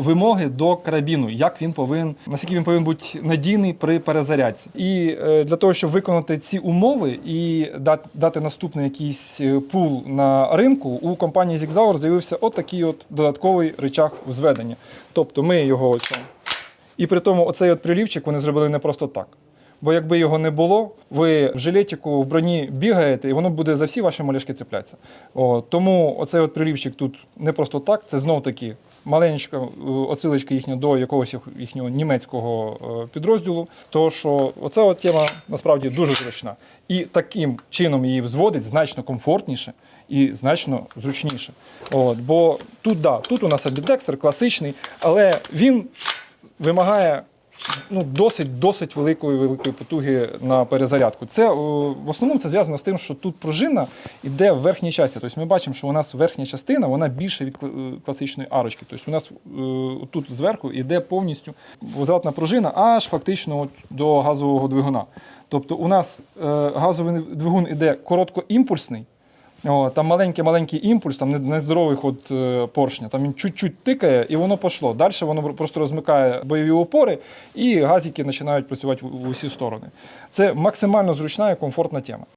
вимоги до карабіну, як він повинен, наскільки він повинен бути надійний при перезарядці. І е, для того, щоб виконати ці умови і дати, наступний якийсь е, пул на ринку, у компанії Zigzauer з'явився от такий от додатковий рычаг взведення. Тобто ми його ось. І при тому оцей от прилівчик вони зробили не просто так. Бо якби його не було, ви в жилетику в броні бігаєте, і воно буде за всі ваші малішки цеплятися. О, тому оцей от прилівчик тут не просто так, це знов таки маленька е, оцилочка їхня до якогось їхнього німецького е, підрозділу. То що оця от тема насправді дуже зручна. І таким чином її взводить значно комфортніше і значно зручніше. От, бо тут, да, тут у нас абідекстер класичний, але він вимагає ну, досить, досить великої великої потуги на перезарядку. Це в основному це зв'язано з тим, що тут пружина йде в верхній часті. Тобто ми бачимо, що у нас верхня частина вона більше від е, класичної арочки. Тобто у нас е, тут зверху йде повністю золотна пружина аж фактично до газового двигуна. Тобто у нас е, газовий двигун іде короткоімпульсний. О, там маленький-маленький імпульс, там не- нездоровий ход е, поршня, там він чуть-чуть тикає і воно пішло. Далі воно просто розмикає бойові опори і газики починають працювати в усі сторони. Це максимально зручна і комфортна тема.